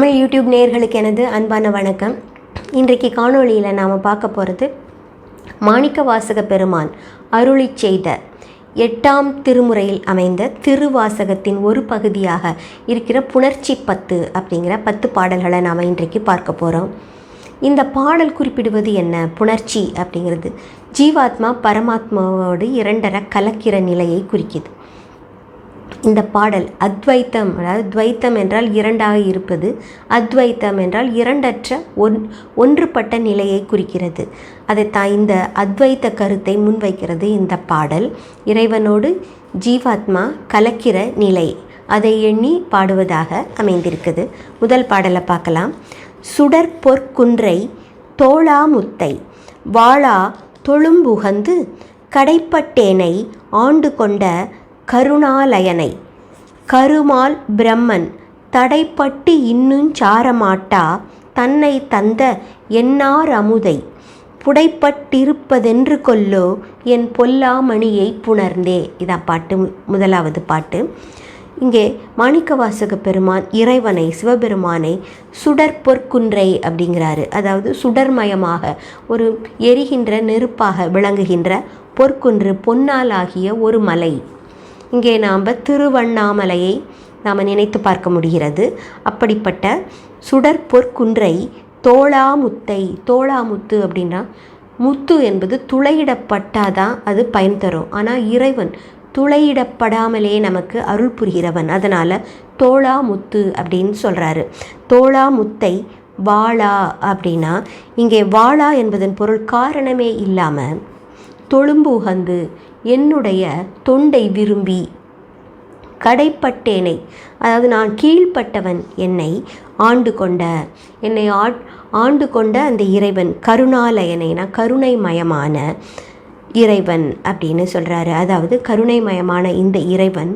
Tamil YouTube நேயர்களுக்கு எனது அன்பான வணக்கம். இன்றைக்கு காணொளியில் நாம் பார்க்க போகிறது மாணிக்க வாசக பெருமான் அருளி செய்த எட்டாம் திருமுறையில் அமைந்த திருவாசகத்தின் ஒரு பகுதியாக இருக்கிற புணர்ச்சி பத்து அப்படிங்கிற பத்து பாடல்களை நாம் இன்றைக்கு பார்க்க போகிறோம் இந்த பாடல் குறிப்பிடுவது என்ன? புணர்ச்சி அப்படிங்கிறது ஜீவாத்மா பரமாத்மாவோடு இரண்டரை கலக்கிற நிலையை குறிக்குது. இந்த பாடல் அத்வைத்தம் அதாவது துவைத்தம் என்றால் இரண்டாக இருப்பது அத்வைத்தம் என்றால் இரண்டற்ற ஒன் ஒன்றுபட்ட நிலையை குறிக்கிறது. அதை தான் இந்த அத்வைத்த கருத்தை முன்வைக்கிறது இந்த பாடல். இறைவனோடு ஜீவாத்மா கலக்கிற நிலை. அதை எண்ணி பாடுவதாக அமைந்திருக்குது. முதல் பாடலை பார்க்கலாம். சுடர் பொற்குன்றை தோளாமுத்தை வாளா தொழும்புகந்து கடைப்பட்டேனை ஆண்டு கொண்ட கருணாலயனை. கருமால் பிரம்மன் தடைப்பட்டு இன்னும் சாரமாட்டா தன்னை தந்த என்னார் அமுதை? புடைப்பட்டிருப்பதென்று கொல்லோ என் பொல்லாமணியை புணர்ந்தே. இதான் பாட்டு மு- முதலாவது பாட்டு. இங்கே மாணிக்கவாசக பெருமான் இறைவனை சிவபெருமானை சுடர் பொற்குன்றை அப்படிங்கிறாரு. அதாவது சுடர்மயமாக ஒரு எரிகின்ற நெருப்பாக விளங்குகின்ற பொற்குன்று பொன்னால் ஆகிய ஒரு மலை. இங்கே நாம் திருவண்ணாமலையை நாம் நினைத்து பார்க்க முடிகிறது. அப்படிப்பட்ட சுடற்பொற்குன்றை தோளாமுத்தை தோளாமுத்து அப்படின்னா முத்து என்பது துளையிடப்பட்டால் தான் அது பயன் தரும். ஆனால் இறைவன் துளையிடப்படாமலே நமக்கு அருள் புரிகிறவன். அதனால் தோளா முத்து அப்படின்னு சொல்கிறாரு தோளா முத்தை வாழா அப்படின்னா இங்கே வாழா என்பதன் பொருள் காரணமே இல்லாமல் தொழும்பு உகந்து என்னுடைய தொண்டை விரும்பி கடைப்பட்டேனை அதாவது நான் கீழ்ப்பட்டவன் என்னை ஆண்டு கொண்ட என்னை ஆட் ஆண்டு கொண்ட அந்த இறைவன் கருணாலயனை நான் கருணைமயமான இறைவன் அப்படின்னு சொல்கிறாரு அதாவது கருணைமயமான இந்த இறைவன்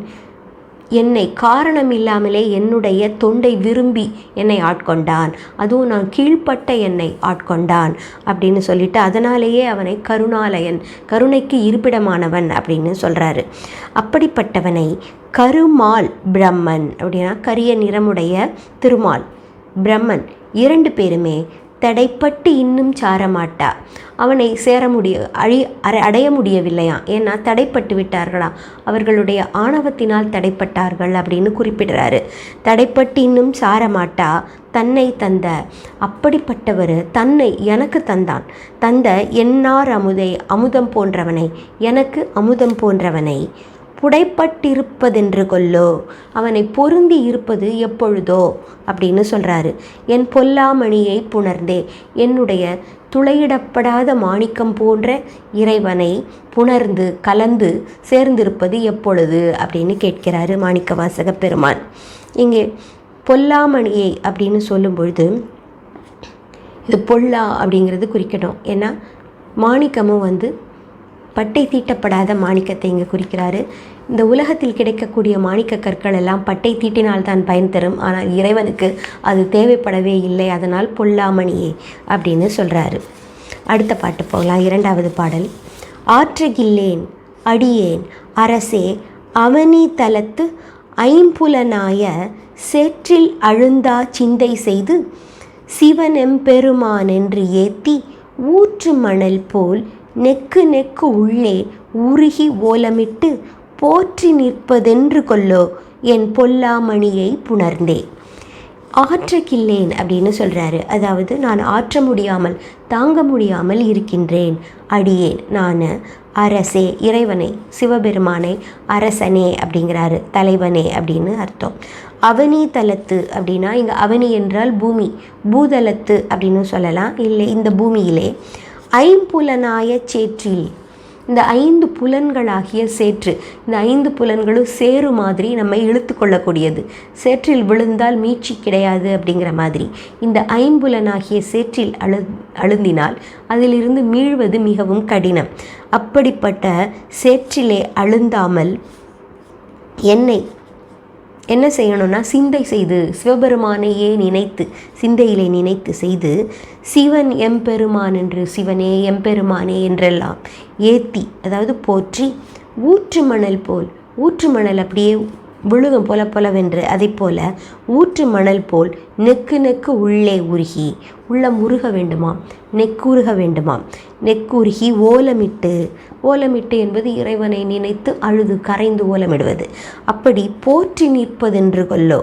என்னை காரணம் இல்லாமலே என்னுடைய தொண்டை விரும்பி என்னை ஆட்கொண்டான். அதுவும் நான் கீழ்ப்பட்ட என்னை ஆட்கொண்டான் அப்படின்னு சொல்லிட்டு அதனாலேயே அவனை கருணாலயன் கருணைக்கு இருப்பிடமானவன் அப்படின்னு சொல்கிறாரு அப்படிப்பட்டவனை கருமால் பிரம்மன் அப்படின்னா கரிய நிறமுடைய திருமால். பிரம்மன் இரண்டு பேருமே தடைப்பட்டு இன்னும் சாரமாட்டா. அவனை சேர முடிய அழி அடைய முடியவில்லையாம் ஏன்னா தடைப்பட்டு விட்டார்களாம் அவர்களுடைய ஆணவத்தினால் தடைப்பட்டார்கள் அப்படின்னு குறிப்பிடுறாரு. தடைப்பட்டு இன்னும் சாரமாட்டா? தன்னை தந்த அப்படிப்பட்டவர் தன்னை எனக்கு தந்தான். தந்த என்னார் அமுதை அமுதம் போன்றவனை எனக்கு அமுதம் போன்றவனை புடைப்பட்டிருப்பதென்று கொல்லோ அவனை பொருந்தி இருப்பது எப்பொழுதோ? அப்படின்னு சொல்கிறாரு என் பொல்லாமணியை புணர்ந்தே. என்னுடைய துளையிடப்படாத மாணிக்கம் போன்ற இறைவனை புணர்ந்து கலந்து சேர்ந்திருப்பது எப்பொழுது? அப்படின்னு கேட்கிறாரு மாணிக்கவாசக பெருமான். இங்கே பொல்லாமணியை அப்படின்னு சொல்லும் பொழுது இது பொல்லா அப்படிங்கிறது குறிக்கணும் ஏன்னா மாணிக்கமும் வந்து பட்டை தீட்டப்படாத மாணிக்கத்தை இங்கே குறிக்கிறாரு. இந்த உலகத்தில் கிடைக்கக்கூடிய மாணிக்க கற்கள் எல்லாம் பட்டை தீட்டினால் தான் பயன் தரும். ஆனால் இறைவனுக்கு அது தேவைப்படவே இல்லை. அதனால் பொல்லாமணியே அப்படின்னு சொல்கிறாரு அடுத்த பாட்டு போகலாம். இரண்டாவது பாடல். ஆற்றுகில்லேன் அடியேன் அரசே அவனி தலத்து ஐம்புலனாய சேற்றில் அழுந்தா சிந்தை செய்து சிவனெம்பெருமான் என்று ஏத்தி ஊற்று மணல் போல் நெக்கு நெக்கு உள்ளே உருகி ஓலமிட்டு போற்றி நிற்பதென்று கொல்லோ என் பொல்லாமணியை புணர்ந்தேன் ஆற்றக்கில்லேன் அப்படின்னு சொல்கிறாரு அதாவது நான் ஆற்ற முடியாமல் தாங்க முடியாமல் இருக்கின்றேன். அடியேன் நான் அரசே இறைவனை சிவபெருமானை அரசனே அப்படிங்கிறாரு. தலைவனே அப்படின்னு அர்த்தம். அவனி தலத்து அப்படின்னா இங்கே அவனி என்றால் பூமி. பூதலத்து அப்படின்னு சொல்லலாம். இல்லை இந்த பூமியிலே ஐம்புலனாய சேற்றில் இந்த ஐந்து புலன்களாகிய சேற்று இந்த ஐந்து புலன்களும் சேரு மாதிரி நம்ம இழுத்து கொள்ளக்கூடியது. சேற்றில் விழுந்தால் மீட்சி கிடையாது அப்படிங்கிற மாதிரி. இந்த ஐம்புலனாகிய சேற்றில் அழு அழுந்தினால் அதிலிருந்து மீழ்வது மிகவும் கடினம். அப்படிப்பட்ட சேற்றிலே அழுந்தாமல் என்னை என்ன செய்யணும்னா சிந்தை செய்து சிவபெருமானையே நினைத்து சிந்தையிலே நினைத்து செய்து சிவன் எம்பெருமான் என்று சிவனே எம்பெருமானே என்றெல்லாம் ஏத்தி அதாவது போற்றி ஊற்று மணல் போல் ஊற்று மணல் அப்படியே விழுகும் போல போலவென்று அதை போல ஊற்று மணல் போல் நெக்கு நெக்கு உள்ளே உருகி உள்ளம் உருக வேண்டுமாம் நெக்குருக வேண்டுமாம் நெக்குருகி ஓலமிட்டு ஓலமிட்டு என்பது இறைவனை நினைத்து அழுது கரைந்து ஓலமிடுவது. அப்படி போற்றி நிற்பதென்று கொல்லோ?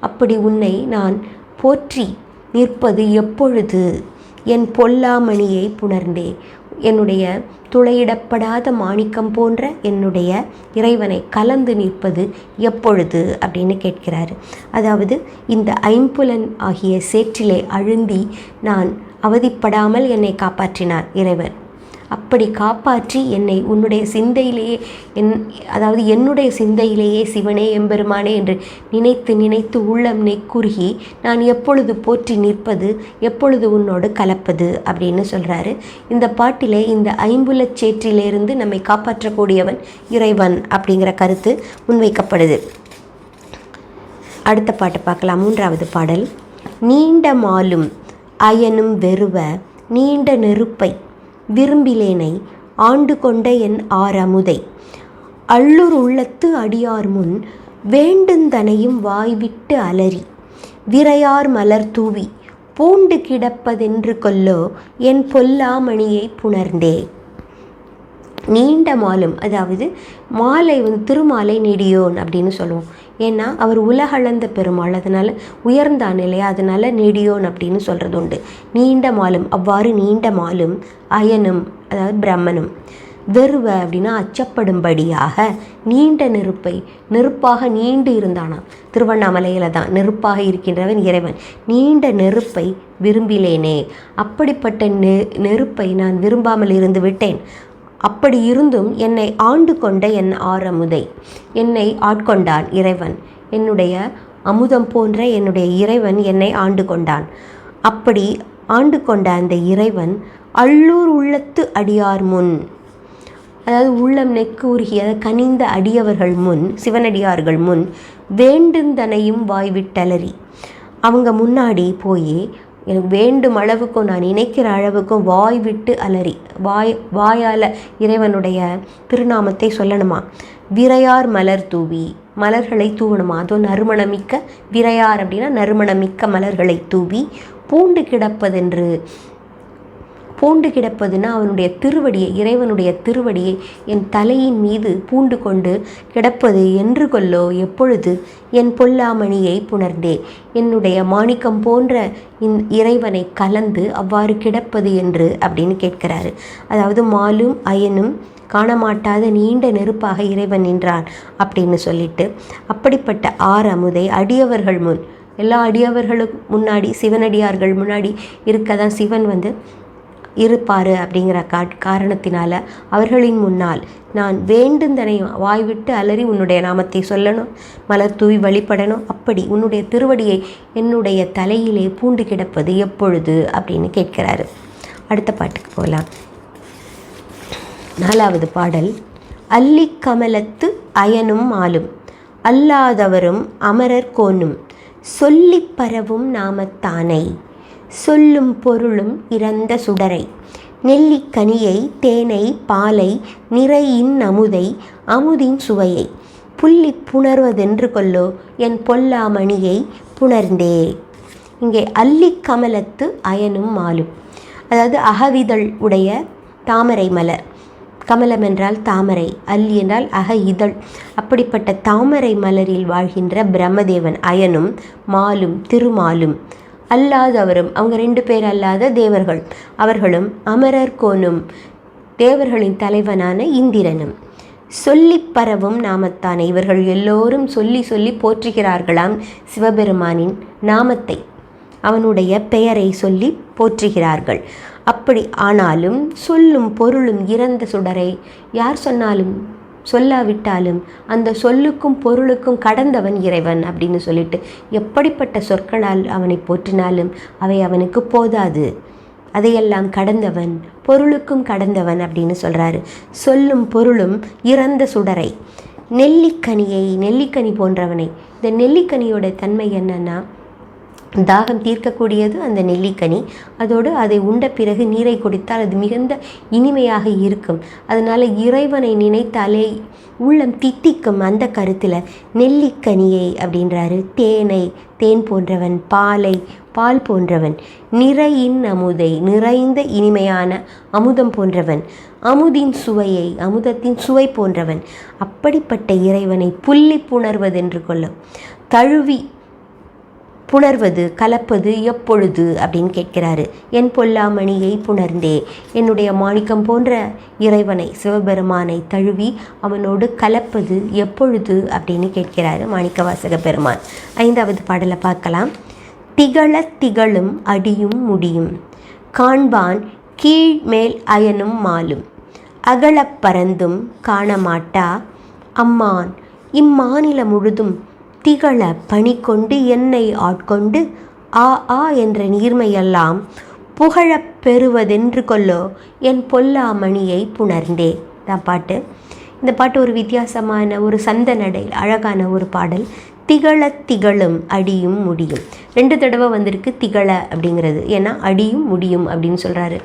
அப்படி உன்னை நான் போற்றி நிற்பது எப்பொழுது? என் பொல்லாமணியை புணர்ந்தே என்னுடைய துளையிடப்படாத மாணிக்கம் போன்ற என்னுடைய இறைவனை கலந்து நிற்பது எப்பொழுது அப்படின்னு கேட்கிறாரு. அதாவது இந்த ஐம்புலன் ஆகிய சேற்றிலே அழுந்தி நான் அவதிப்படாமல் என்னை காப்பாற்றினார் இறைவன். அப்படி காப்பாற்றி என்னை உன்னுடைய சிந்தையிலேயே என் அதாவது என்னுடைய சிந்தையிலேயே சிவனே எம்பெருமானே என்று நினைத்து நினைத்து உள்ளம் நெக்குருகி நான் எப்பொழுது போற்றி நிற்பது எப்பொழுது உன்னோடு கலப்பது அப்படின்னு சொல்கிறாரு இந்த பாட்டிலே இந்த ஐம்புலச் சேற்றிலிருந்து நம்மை காப்பாற்றக்கூடியவன் இறைவன் அப்படிங்கிற கருத்து முன்வைக்கப்படுது. அடுத்த பாட்டு பார்க்கலாம் மூன்றாவது பாடல். நீண்ட மாலும் அயனும் வெறுவ நீண்ட நெருப்பை விரும்பிலேனை ஆண்டு கொண்ட என் ஆரமுதை அள்ளுர் உள்ளத்து அடியார் முன் வேண்டுந்தனையும் வாய்விட்டு அலறி விரையார் மலர் தூவி பூண்டு கிடப்பதென்று கொல்லோ என் பொல்லாமணியை புணர்ந்தே. நீண்ட மாலும் அதாவது மாலை வந்து திருமாலை நெடியோன் அப்படின்னு சொல்லுவோம். ஏன்னா அவர் உலகளந்த பெருமாள். அதனால் உயர்ந்தான் இல்லையா அதனால் நெடியோன் அப்படின்னு சொல்கிறது உண்டு. நீண்ட மாலும் அவ்வாறு நீண்ட மாலும் அயனும் அதாவது பிரம்மனும் வெறுவ அப்படின்னா அச்சப்படும்படியாக நீண்ட நெருப்பை நெருப்பாக நீண்டு இருந்தானாம் திருவண்ணாமலையில் தான் நெருப்பாக இருக்கின்றவன் இறைவன். நீண்ட நெருப்பை விரும்பிலேனே. அப்படிப்பட்ட நெ நெருப்பை நான் விரும்பாமல் இருந்து விட்டேன். அப்படி இருந்தும் என்னை ஆண்டு கொண்ட என் ஆரமுதை. என்னை ஆட்கொண்டான் இறைவன். என்னுடைய அமுதம் போன்ற என்னுடைய இறைவன் என்னை ஆண்டு கொண்டான் அப்படி ஆண்டு கொண்ட அந்த இறைவன் அள்ளூர் உள்ளத்து அடியார் முன். அதாவது உள்ளம் நெக்கு உருகிய கனிந்த அடியவர்கள் முன் சிவனடியார்கள் முன் வேண்டுந்தனையும் வாய்விட்டலறி. அவங்க முன்னாடி போய் எனக்கு வேண்டும் அளவுக்கும் நான் நினைக்கிற அளவுக்கும் வாய் விட்டு அலறி வாய் வாயால் இறைவனுடைய திருநாமத்தை சொல்லணுமா? விரையார் மலர் தூவி மலர்களை தூவணுமா? அதுவும் நறுமணமிக்க விரையார் அப்படின்னா நறுமணமிக்க மலர்களை தூவி பூண்டு கிடப்பதென்று பூண்டு கிடப்பதுன்னா அவனுடைய திருவடியை இறைவனுடைய திருவடியை என் தலையின் மீது பூண்டு கொண்டு கிடப்பது என்று கொல்லோ எப்பொழுது என் பொல்லாமணியை புணர்ந்தே. என்னுடைய மாணிக்கம் போன்ற இந் இறைவனை கலந்து அவ்வாறு கிடப்பது என்று அப்படின்னு கேட்கிறாரு. அதாவது மாலும் அயனும் காணமாட்டாத நீண்ட நெருப்பாக இறைவன் நின்றான் அப்படின்னு சொல்லிட்டு அப்படிப்பட்ட ஆறு அமுதை அடியவர்கள் முன் எல்லா அடியவர்களுக்கு முன்னாடி சிவனடியார்கள் முன்னாடி இருக்க தான் சிவன் வந்து இருப்பார் அப்படிங்கிற கா காரணத்தினால அவர்களின் முன்னால் நான் வேண்டுந்தனை வாய்விட்டு அலறி உன்னுடைய நாமத்தை சொல்லணும் மலர் தூவி வழிபடணும். அப்படி உன்னுடைய திருவடியை என்னுடைய தலையிலே பூண்டு கிடப்பது எப்பொழுது அப்படின்னு கேட்கிறாரு. அடுத்த பாட்டுக்கு போகலாம். நாலாவது பாடல். அல்லி கமலத்து அயனும் ஆளும் அல்லாதவரும் அமரர் கோனும் சொல்லிப் பரவும் நாமத்தானை சொல்லும் பொருளும் இறந்த சுடரை. நெல்லிக்கனியை தேனை பாலை நிறையின் அமுதை அமுதின் சுவையை. புள்ளி புணர்வதென்று கொல்லோ என் பொல்லாமணியை புணர்ந்தே. இங்கே அல்லி கமலத்து அயனும் மாலும். அதாவது அகவிதழ் உடைய தாமரை மலர். கமலம் என்றால் தாமரை அல்லி என்றால் அக இதழ் அப்படிப்பட்ட தாமரை மலரில் வாழ்கின்ற பிரம்மதேவன் அயனும் மாலும் திருமாலும். அல்லாதவரும் அவங்க ரெண்டு பேர் அல்லாத தேவர்கள். அவர்களும் அமரர் கோனும் தேவர்களின் தலைவனான இந்திரனும். சொல்லி பரவும் நாமத்தானே இவர்கள் எல்லோரும் சொல்லி சொல்லி போற்றுகிறார்களாம் சிவபெருமானின் நாமத்தை. அவனுடைய பெயரை சொல்லி போற்றுகிறார்கள். அப்படி ஆனாலும் சொல்லும் பொருளும் இறந்த சுடரை யார் சொன்னாலும் சொல்லாவிட்டாலும் அந்த சொல்லுக்கும் பொருளுக்கும் கடந்தவன் இறைவன் அப்படின்னு சொல்லிட்டு எப்படிப்பட்ட சொற்களால் அவனை போற்றினாலும் அவை அவனுக்கு போதாது. அதையெல்லாம் கடந்தவன் பொருளுக்கும் கடந்தவன் அப்படின்னு சொல்கிறாரு சொல்லும் பொருளும் இறந்த சுடரை. நெல்லிக்கனியை நெல்லிக்கனி போன்றவனை. இந்த நெல்லிக்கனியோட தன்மை என்னன்னா தாகம் தீர்க்கக்கூடியது அந்த நெல்லிக்கனி. அதோடு அதை உண்ட பிறகு நீரை குடித்தால் அது மிகுந்த இனிமையாக இருக்கும். அதனால் இறைவனை நினைத்தாலே உள்ளம் தித்திக்கும் அந்த கருத்தில் நெல்லிக்கனியை அப்படின்றாரு. தேனை தேன் போன்றவன் பாலை பால் போன்றவன் நிறையின் அமுதை நிறைந்த இனிமையான அமுதம் போன்றவன் அமுதின் சுவையை அமுதத்தின் சுவை போன்றவன். அப்படிப்பட்ட இறைவனை புள்ளி புணர்வதென்று கொள்ளும். தழுவி புணர்வது கலப்பது எப்பொழுது அப்படின்னு கேட்கிறாரு. என் பொல்லாமணியை புணர்ந்தே. என்னுடைய மாணிக்கம் போன்ற இறைவனை சிவபெருமானை தழுவி அவனோடு கலப்பது எப்பொழுது? அப்படின்னு கேட்கிறாரு மாணிக்கவாசக பெருமான். ஐந்தாவது பாடலை பார்க்கலாம். திகழ திகழும் அடியும் முடியும். காண்பான் கீழ் மேல் அயனும் மாலும். அகலப் பறந்தும் காணமாட்டா. அம்மான் இம்மாநிலம் முழுதும் திகழ பணி கொண்டு என்னை ஆட்கொண்டு ஆ ஆ என்ற நீர்மையெல்லாம் புகழப் பெறுவதென்று கொல்லோ என் பொல்லாமணியை புணர்ந்தே. தான் பாட்டு. இந்த பாட்டு ஒரு வித்தியாசமான ஒரு சந்த நடை அழகான ஒரு பாடல். திகழ திகழும் அடியும் முடியும். ரெண்டு தடவை வந்திருக்கு திகழ அப்படிங்கிறது. ஏன்னா அடியும் முடியும் அப்படின்னு சொல்கிறாரு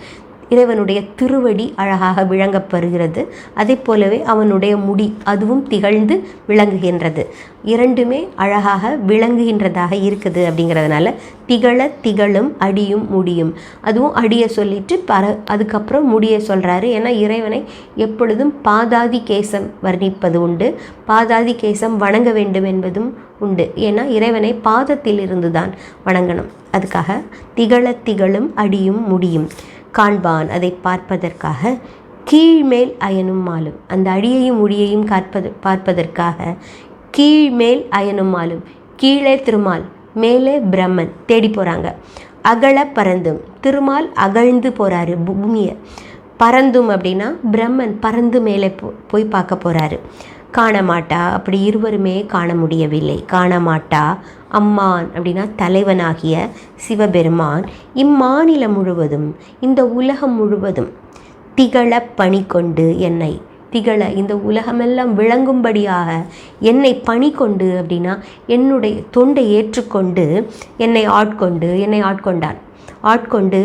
இறைவனுடைய திருவடி அழகாக விளங்கப்பெறுகிறது அதே போலவே அவனுடைய முடி அதுவும் திகழ்ந்து விளங்குகின்றது. இரண்டுமே அழகாக விளங்குகின்றதாக இருக்குது அப்படிங்கிறதுனால திகழ திகழும் அடியும் முடியும். அதுவும் அடியை சொல்லிட்டு பர அதுக்கப்புறம் முடியை சொல்கிறாரு ஏன்னா இறைவனை எப்பொழுதும் பாதாதி கேசம் வர்ணிப்பது உண்டு. பாதாதி கேசம் வணங்க வேண்டும் என்பதும் உண்டு. ஏன்னா இறைவனை பாதத்தில் இருந்து தான் வணங்கணும். அதுக்காக திகழ திகழும் அடியும் முடியும். காண்பான். அதை பார்ப்பதற்காக கீழ்மேல் அயனும் மாலும். அந்த அடியையும் முடியையும் காற்பது பார்ப்பதற்காக கீழ்மேல் அயனும் மாலும். கீழே திருமால் மேலே பிரம்மன் தேடி போகிறாங்க அகல பறந்தும். திருமால் அகழ்ந்து போகிறாரு பூமியை. பறந்தும் அப்படின்னா பிரம்மன் பறந்து மேலே போ போய் பார்க்க போகிறாரு காண மாட்டா அப்படி இருவருமே காண முடியவில்லை காண மாட்டா அம்மான் அப்படின்னா தலைவனாகிய சிவபெருமான் இம்மாநிலம் முழுவதும் இந்த உலகம் முழுவதும் திகழ பணி கொண்டு என்னை திகழ இந்த உலகமெல்லாம் விளங்கும்படியாக என்னை பணி கொண்டு அப்படின்னா என்னுடைய தொண்டை ஏற்றுக்கொண்டு என்னை ஆட்கொண்டு என்னை ஆட்கொண்டான். ஆட்கொண்டு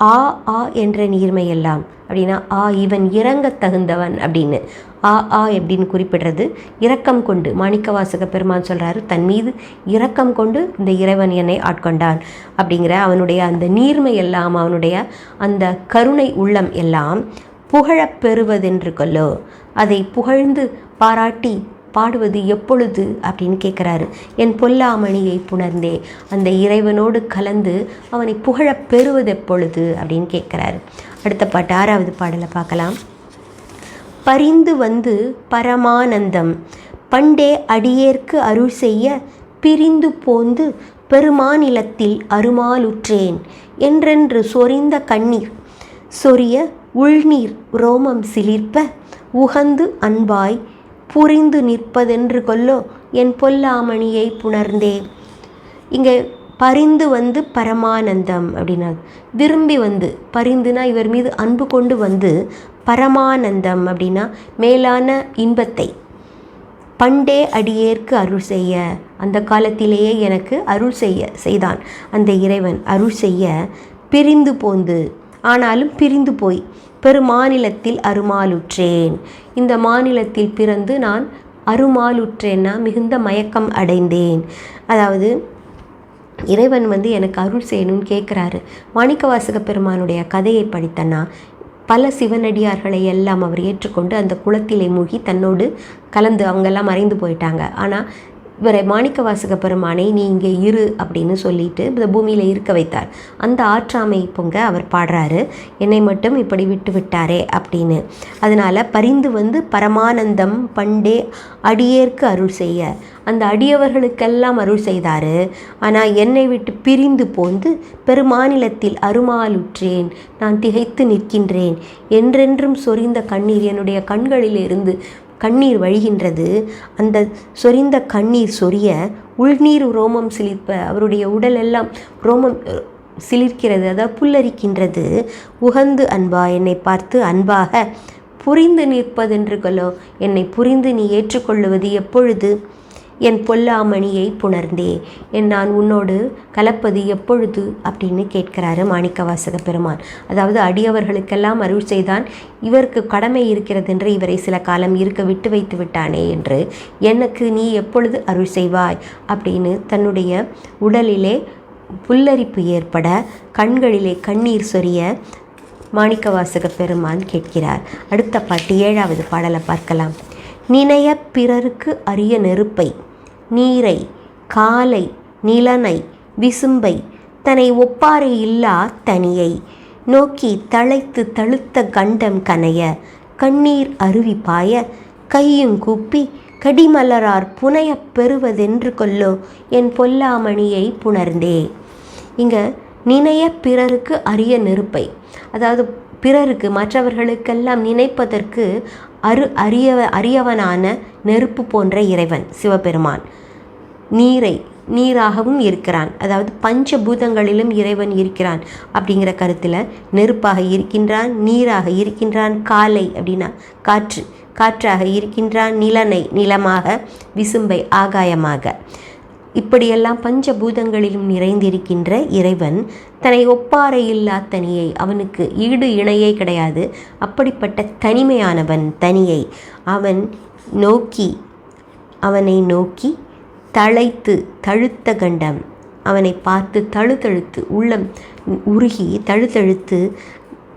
ஆ ஆ என்ற நீர்மையெல்லாம் அப்படின்னா ஆ இவன் இறங்க தகுந்தவன் அப்படின்னு. ஆ ஆ எப்படின்னு குறிப்பிடுறது இரக்கம் கொண்டு. மாணிக்கவாசக பெருமான் சொல்கிறாரு தன் மீது இரக்கம் கொண்டு இந்த இறைவன் என்னை ஆட்கொண்டான் அப்படிங்கிற அவனுடைய அந்த நீர்மை எல்லாம் அவனுடைய அந்த கருணை உள்ளம் எல்லாம் புகழப் பெறுவதென்று கொல்லோ அதை புகழ்ந்து பாராட்டி பாடுவது எப்பொழுது அப்படின்னு கேட்குறாரு என் பொல்லாமணியை புணர்ந்தே அந்த இறைவனோடு கலந்து அவனை புகழப் பெறுவது எப்பொழுது அப்படின்னு கேட்குறாரு அடுத்த பாட்டு ஆறாவது பாடலை பார்க்கலாம். பரிந்து வந்து பரமானந்தம் பண்டே அடியேற்கு அருள் செய்ய பிரிந்து போந்து பெருமாநிலத்தில் அருமாலுற்றேன் என்றென்று சொரிந்த கண்ணீர் சொரிய உள்நீர் ரோமம் சிலிர்ப்ப உகந்து அன்பாய் புரிந்து நிற்பதென்று கொல்லோ என் பொல்லாமணியை புணர்ந்தேன். இங்கே பரிந்து வந்து பரமானந்தம் அப்படின்னா விரும்பி வந்து பரிந்துனா இவர் மீது அன்பு கொண்டு வந்து பரமானந்தம் அப்படின்னா மேலான இன்பத்தை. பண்டே அடியேற்கு அருள் செய்ய. அந்த காலத்திலேயே எனக்கு அருள் செய்ய செய்தான். அந்த இறைவன் அருள் செய்ய பிரிந்து போந்து ஆனாலும் பிரிந்து போய் பெருமாநிலத்தில் அருமாலுற்றேன். இந்த மாநிலத்தில் பிறந்து நான் அருமாலுற்றேன்னா மிகுந்த மயக்கம் அடைந்தேன். அதாவது இறைவன் வந்து எனக்கு அருள் செய்யணும்னு கேட்குறாரு மாணிக்கவாசக பெருமானுடைய கதையை படித்தன்னா பல சிவனடியார்களை எல்லாம் அவர் ஏற்றுக்கொண்டு அந்த குளத்திலே மூழ்கி தன்னோடு கலந்து அவங்கெல்லாம் மறைந்து போயிட்டாங்க. ஆனால் இவரை மாணிக்கவாசக பெருமானை நீ இங்கே இரு அப்படின்னு சொல்லிட்டு இந்த பூமியில் இருக்க வைத்தார். அந்த ஆற்றாமை பொங்க அவர் பாடுறாரு. என்னை மட்டும் இப்படி விட்டு விட்டாரே அப்படின்னு. அதனால் பரிந்து வந்து பரமானந்தம் பண்டே அடியேற்கு அருள் செய்ய. அந்த அடியவர்களுக்கெல்லாம் அருள் செய்தார். ஆனால் என்னை விட்டு பிரிந்து போந்து பெருமாநிலத்தில் அருமாலுற்றேன். நான் திகைத்து நிற்கின்றேன். என்றென்றும் சொரிந்த கண்ணீர் என்னுடைய கண்களிலிருந்து கண்ணீர் வழிகின்றது. அந்த சொரிந்த கண்ணீர் சொரிய உள்நீர் ரோமம் சிலிர்ப்ப அவருடைய உடல் எல்லாம் ரோமம் சிலிர்க்கிறது அதாவது புல்லரிக்கின்றது. உகந்து அன்பா என்னை பார்த்து அன்பாக புரிந்து நிற்பதென்று கொள்ளோ என்னை புரிந்து நீ ஏற்றுக்கொள்ளுவது எப்பொழுது? என் பொல்லாமணியை புணர்ந்தே. என் நான் உன்னோடு கலப்பது எப்பொழுது? அப்படின்னு கேட்கிறாரு மாணிக்கவாசக பெருமான். அதாவது அடியவர்களுக்கெல்லாம் அருள் செய்தான். இவருக்கு கடமை இருக்கிறது என்று இவரை சில காலம் இருக்க விட்டு வைத்து விட்டானே என்று. எனக்கு நீ எப்பொழுது அருள் செய்வாய்? அப்படின்னு தன்னுடைய உடலிலே புல்லரிப்பு ஏற்பட கண்களிலே கண்ணீர் சொரிய மாணிக்கவாசக பெருமான் கேட்கிறார். அடுத்த பாட்டு ஏழாவது பாடலை பார்க்கலாம். நினைய பிறருக்கு அரிய நெருப்பை. நீரை காலை நிலனை விசும்பை தன்னை ஒப்பாரை இல்லா தனியை. நோக்கி தழைத்து தழுத்த கண்டம் கனைய கண்ணீர் அருவி பாய கையும் கூப்பி கடிமலரார் புனையப் பெறுவதென்று கொல்லோ என் பொல்லாமணியை புணர்ந்தே. இங்கே நினைய பிறருக்கு அரிய நெருப்பை. அதாவது பிறருக்கு மற்றவர்களுக்கெல்லாம் நினைப்பதற்கு அரு அரிய அரியவனான நெருப்பு போன்ற இறைவன் சிவபெருமான். நீரை நீராகவும் இருக்கிறான். அதாவது பஞ்சபூதங்களிலும் இறைவன் இருக்கிறான் அப்படிங்கிற கருத்தில் நெருப்பாக இருக்கின்றான் நீராக இருக்கின்றான் காலை அப்படின்னா காற்று காற்றாக இருக்கின்றான் நிலனை நிலமாக விசும்பை ஆகாயமாக. இப்படியெல்லாம் பஞ்சபூதங்களிலும் நிறைந்திருக்கின்ற இறைவன் தன்னை ஒப்பாறை இல்லா தனியை அவனுக்கு ஈடு இணையே கிடையாது. அப்படிப்பட்ட தனிமையானவன் தனியை அவன் நோக்கி அவனை நோக்கி தழைத்து தழுத்த கண்டம் அவனை பார்த்து தழுத்தழுத்து உள்ளம் உருகி தழுத்தழுத்து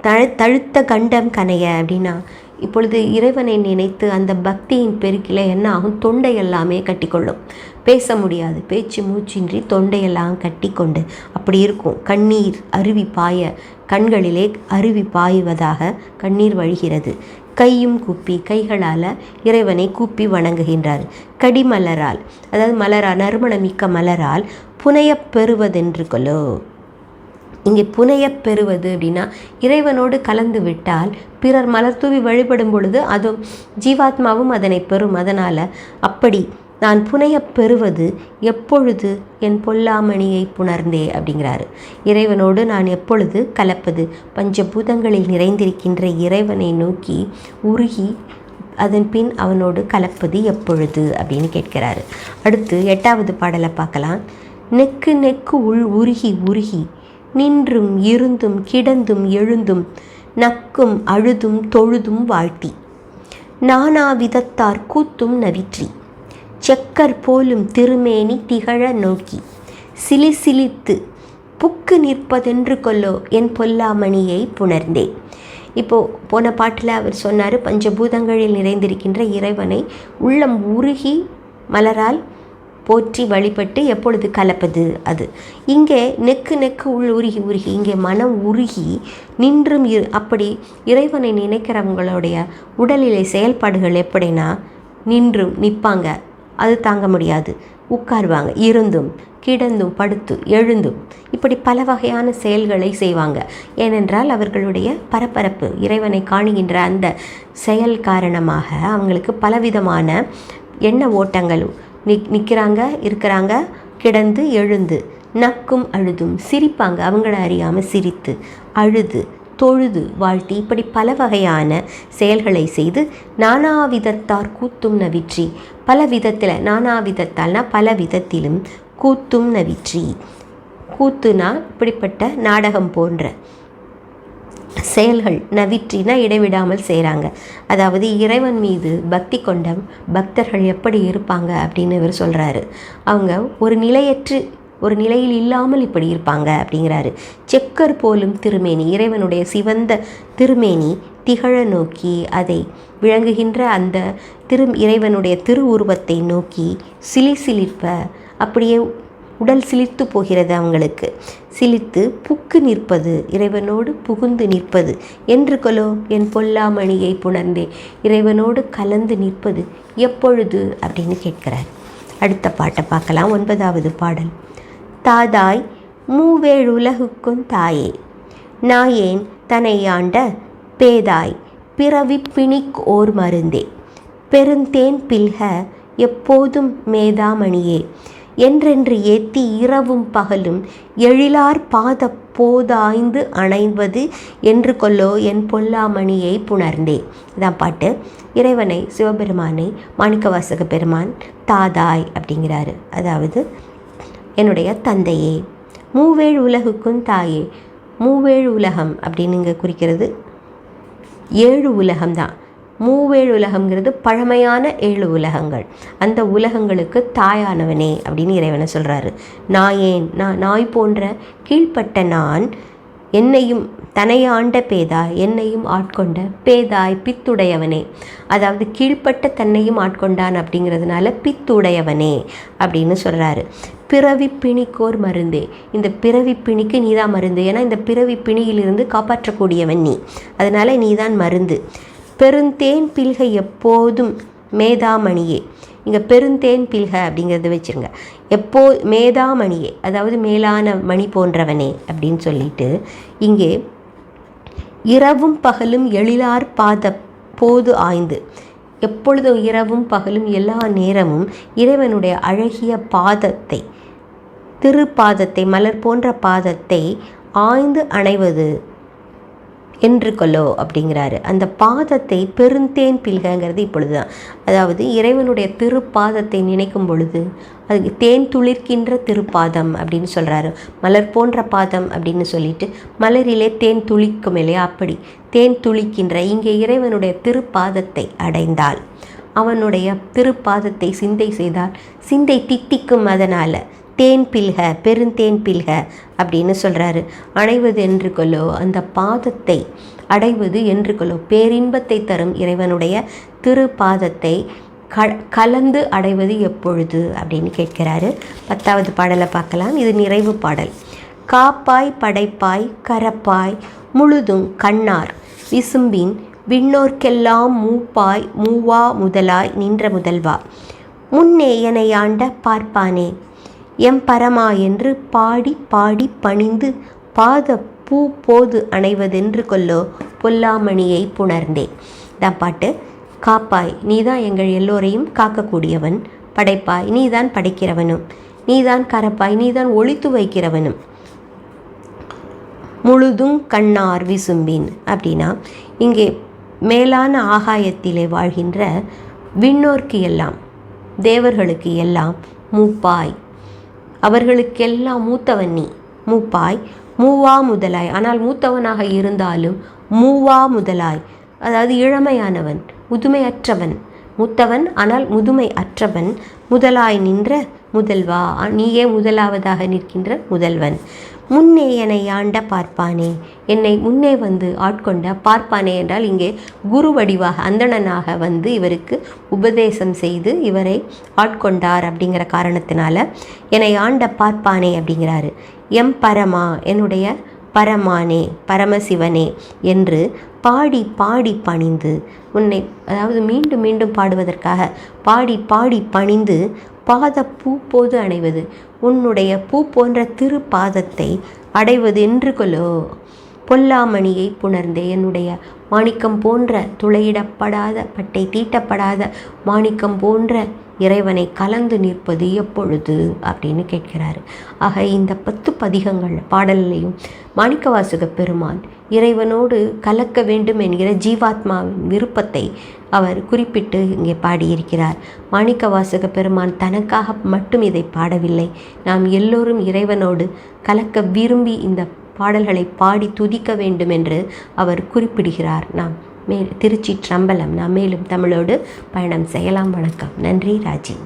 தழு தழுத்த கண்டம் கனைய அப்படின்னா இப்பொழுது இறைவனை நினைத்து அந்த பக்தியின் பெருக்கில் என்ன ஆகும் தொண்டை எல்லாமே கட்டிக்கொள்ளும். பேச முடியாது. பேச்சு மூச்சின்றி தொண்டையெல்லாம் கட்டி கொண்டு அப்படி இருக்கும். கண்ணீர் அருவி பாய கண்களிலே அருவி பாயுவதாக கண்ணீர் வழிகிறது. கையும் கூப்பி கைகளால் இறைவனை கூப்பி வணங்குகின்றார். கடிமலரால் அதாவது மலரால் நறுமணமிக்க மலரால் புனையப் பெறுவதென்று கொலோ. இங்கே புனையப் பெறுவது அப்படின்னா இறைவனோடு கலந்து விட்டால் பிறர் மலர் தூவி வழிபடும் பொழுது அதுவும் ஜீவாத்மாவும் அதனை பெறும். அதனால் அப்படி நான் புனையப் பெறுவது எப்பொழுது என் பொல்லாமணியை புணர்ந்தே அப்படிங்கிறாரு. இறைவனோடு நான் எப்பொழுது கலப்பது? பஞ்சபூதங்களில் நிறைந்திருக்கின்ற இறைவனை நோக்கி உருகி அதன் பின் அவனோடு கலப்பது எப்பொழுது அப்படின்னு கேட்கிறாரு. அடுத்து எட்டாவது பாடலை பார்க்கலாம். நெக்கு நெக்கு உள் உருகி உருகி நின்றும் இருந்தும் கிடந்தும் எழுந்தும் நக்கும் அழுதும் தொழுதும் வாழ்த்தி. நானாவிதத்தார் கூத்தும் நவிற்றி. செக்கர் போலும் திருமேனி திகழ நோக்கி. சிலி சிலித்து புக்கு நிற்பதென்று கொல்லோ என் பொல்லாமணியை புணர்ந்தேன் இப்போது போன பாட்டில் அவர் சொன்னார் பஞ்சபூதங்களில் நிறைந்திருக்கின்ற இறைவனை உள்ளம் உருகி மலரால் போற்றி வழிபட்டு எப்பொழுது கலப்பது அது. இங்கே நெக்கு நெக்கு உள் உருகி உருகி இங்கே மனம் உருகி நின்றும் இரு அப்படி இறைவனை நினைக்கிறவங்களுடைய உடலிலே செயல்பாடுகள் எப்படின்னா நின்றும் நிற்பாங்க. அது தாங்க முடியாது. உட்காருவாங்க இருந்தும் கிடந்தும் படுத்து எழுந்தும். இப்படி பல வகையான செயல்களை செய்வாங்க. ஏனென்றால் அவர்களுடைய பரபரப்பு இறைவனை காணுகின்ற அந்த செயல் காரணமாக அவங்களுக்கு பலவிதமான எண்ண ஓட்டங்கள் நிக் நிற்கிறாங்க இருக்கிறாங்க கிடந்து எழுந்து நக்கும் அழுதும் சிரிப்பாங்க. அவங்கள அறியாமல் சிரித்து அழுது தொழுது வாழ்த்தி இப்படி பல வகையான செயல்களை செய்து நானாவிதத்தார் கூத்தும் நவிற்றி. பல விதத்தில் நானாவிதத்தால்னா பல விதத்திலும் கூத்தும் நவிற்றி. கூத்துனா இப்படிப்பட்ட நாடகம் போன்ற செயல்கள் நவிற்றினா இடைவிடாமல் செய்கிறாங்க அதாவது இறைவன் மீது பக்தி கொண்ட பக்தர்கள் எப்படி இருப்பாங்க அப்படின்னு இவர் சொல்கிறாரு அவங்க ஒரு நிலையற்று ஒரு நிலையில் இல்லாமல் இப்படி இருப்பாங்க அப்படிங்கிறாரு. செக்கர் போலும் திருமேனி இறைவனுடைய சிவந்த திருமேனி திகழ நோக்கி அதை விளங்குகின்ற அந்த திரு இறைவனுடைய திருவுருவத்தை நோக்கி சிலி சிலிர்ப்ப அப்படியே உடல் சிலிர்த்து போகிறது அவங்களுக்கு. சிலித்து புக்கு நிற்பது இறைவனோடு புகுந்து நிற்பது. என்று கொலோ என் பொல்லாமணியை புணர்ந்தேன் இறைவனோடு கலந்து நிற்பது எப்பொழுது? அப்படின்னு கேட்கிறார். அடுத்த பாட்டை பார்க்கலாம். ஒன்பதாவது பாடல். தாதாய் மூவேழுலகுக்கும் தாயே நாயேன் தன்னை ஆண்ட பேதாய் பிறவி பிணிக் ஓர் மருந்தே. பெருந்தேன் பில்க எப்போதும் மேதாமணியே என்றென்று ஏத்தி இரவும் பகலும் எழிலார் பாத போதாய்ந்து அணைவது என்று கொல்லோ என் பொல்லாமணியை புணர்ந்தே. இதான் பாட்டு. இறைவனை சிவபெருமானை மாணிக்கவாசக பெருமான் தாதாய் அப்படிங்கிறாரு. அதாவது என்னுடைய தந்தையே மூவேழு உலகுக்கும் தாயே மூவேழு உலகம் அப்படின்னு இங்கே குறிக்கிறது. ஏழு உலகம் தான் மூவேழு உலகம்ங்கிறது பழமையான ஏழு உலகங்கள். அந்த உலகங்களுக்கு தாயானவனே அப்படின்னு இறைவனை சொல்கிறாரு நாயேன் நான் நாய் போன்ற கீழ்ப்பட்ட நான் என்னையும் தனையாண்ட பேதாய் என்னையும் ஆட்கொண்ட பேதாய் பித்துடையவனே. அதாவது கீழ்ப்பட்ட தன்னையும் ஆட்கொண்டான் அப்படிங்கிறதுனால பித்துடையவனே அப்படின்னு சொல்கிறாரு பிறவி பிணிக்கோர் மருந்தே. இந்த பிறவி பிணிக்கு நீ தான் மருந்து. ஏன்னா இந்த பிறவி பிணியிலிருந்து காப்பாற்றக்கூடியவன் நீ. அதனால் நீ தான் மருந்து. பெருந்தேன் பில்கை எப்போதும் மேதாமணியே. இங்கே பெருந்தேன் பில்க அப்படிங்கிறத வச்சுருங்க. எப்போ மேதாமணியே அதாவது மேலான மணி போன்றவனே அப்படின்னு சொல்லிட்டு இங்கே இரவும் பகலும் எழிலார் பாத போது ஆய்ந்து. எப்பொழுதும் இரவும் பகலும் எல்லா நேரமும் இறைவனுடைய அழகிய பாதத்தை திருப்பாதத்தை மலர் போன்ற பாதத்தை ஆய்ந்து அணைவது என்று கொல்லோ அப்படிங்கிறாரு. அந்த பாதத்தை பெருந்தேன் பில்கங்கிறது இப்பொழுது தான் அதாவது இறைவனுடைய திருப்பாதத்தை நினைக்கும் பொழுது அது தேன் துளிர்க்கின்ற திருப்பாதம் அப்படின்னு சொல்கிறாரு மலர் போன்ற பாதம் அப்படின்னு சொல்லிட்டு மலரிலே தேன் துளிக்கும் இல்லையா? அப்படி. தேன் துளிக்கின்ற இங்கே இறைவனுடைய திருப்பாதத்தை அடைந்தால் அவனுடைய திருப்பாதத்தை சிந்தை செய்தால் சிந்தை தித்திக்கும் அதனால். தேன் பில்க பெருந்தேன் பில்க அப்படின்னு சொல்கிறாரு அடைவது என்று கொள்ளோ அந்த பாதத்தை அடைவது என்று கொள்ளோ பேரின்பத்தை தரும் இறைவனுடைய திருப்பாதத்தை க கலந்து அடைவது எப்பொழுது அப்படின்னு கேட்கிறாரு. பத்தாவது பாடலை பார்க்கலாம். இது நிறைவு பாடல். காப்பாய் படைப்பாய் கரப்பாய் முழுதும் கண்ணார். விசும்பின் விண்ணோர்க்கெல்லாம் மூப்பாய் மூவா முதலாய் நின்ற முதல்வா. முன்னே எனையாண்ட பார்ப்பானே எம் பரமா என்று பாடி பாடி பணிந்து பாத பூ போது அணைவதென்று கொல்லோ பொல்லாமணியை புணர்ந்தேன் தான் பாட்டு. காப்பாய் நீதான் எங்கள் எல்லோரையும் காக்கக்கூடியவன். படைப்பாய் நீதான் படைக்கிறவனும். நீதான் கரப்பாய் நீதான் ஒழித்து வைக்கிறவனும். முழுதும் கண்ணார் விசும்பின் அப்படின்னா இங்கே மேலான ஆகாயத்திலே வாழ்கின்ற விண்ணோர்க்கு எல்லாம் தேவர்களுக்கு எல்லாம் மூப்பாய் அவர்களுக்கெல்லாம் மூத்தவன் நீ. மூப்பாய் மூவா முதலாய். ஆனால் மூத்தவனாக இருந்தாலும் மூவா முதலாய். அதாவது இளமையானவன் முதுமையற்றவன். மூத்தவன் ஆனால் முதுமை அற்றவன் முதலாய் நின்ற முதல்வா. நீயே முதலாவதாக நிற்கின்ற முதல்வன். முன்னே என்னை ஆண்ட பார்ப்பானே. என்னை முன்னே வந்து ஆட்கொண்ட பார்ப்பானே என்றால் இங்கே குரு வடிவாக அந்தணனாக வந்து இவருக்கு உபதேசம் செய்து இவரை ஆட்கொண்டார் அப்படிங்கிற காரணத்தினால என்னை ஆண்ட பார்ப்பானே அப்படிங்கிறாரு. எம் பரமா என்னுடைய பரமானே பரமசிவனே என்று பாடி பாடி பணிந்து உன்னை அதாவது மீண்டும் மீண்டும் பாடுவதற்காக பாடி பாடி பணிந்து பாத பூ போது அணைவது. உன்னுடைய பூ போன்ற திருப்பாதத்தை அடைவது என்று கொலோ பொல்லாமணியை புணர்ந்தே என்னுடைய மாணிக்கம் போன்ற துளையிடப்படாத பட்டை தீட்டப்படாத மாணிக்கம் போன்ற இறைவனை கலந்து நிற்பது எப்பொழுது? அப்படின்னு கேட்கிறாரு. ஆக இந்த பத்து பதிகங்கள் பாடல்லையும் மாணிக்கவாசக பெருமான் இறைவனோடு கலக்க வேண்டும் என்கிற ஜீவாத்மாவின் விருப்பத்தை அவர் குறிப்பிட்டு இங்கே பாடியிருக்கிறார். மாணிக்கவாசக பெருமான் தனக்காக மட்டும் இதை பாடவில்லை. நாம் எல்லோரும் இறைவனோடு கலக்க விரும்பி இந்த பாடல்களை பாடி துதிக்க வேண்டும் என்று அவர் குறிப்பிடுகிறார். நாம் மே திருச்சி ட்ரம்பலம் நாம் மேலும் தமிழோடு பயணம் செய்யலாம். வணக்கம். நன்றி ராஜி.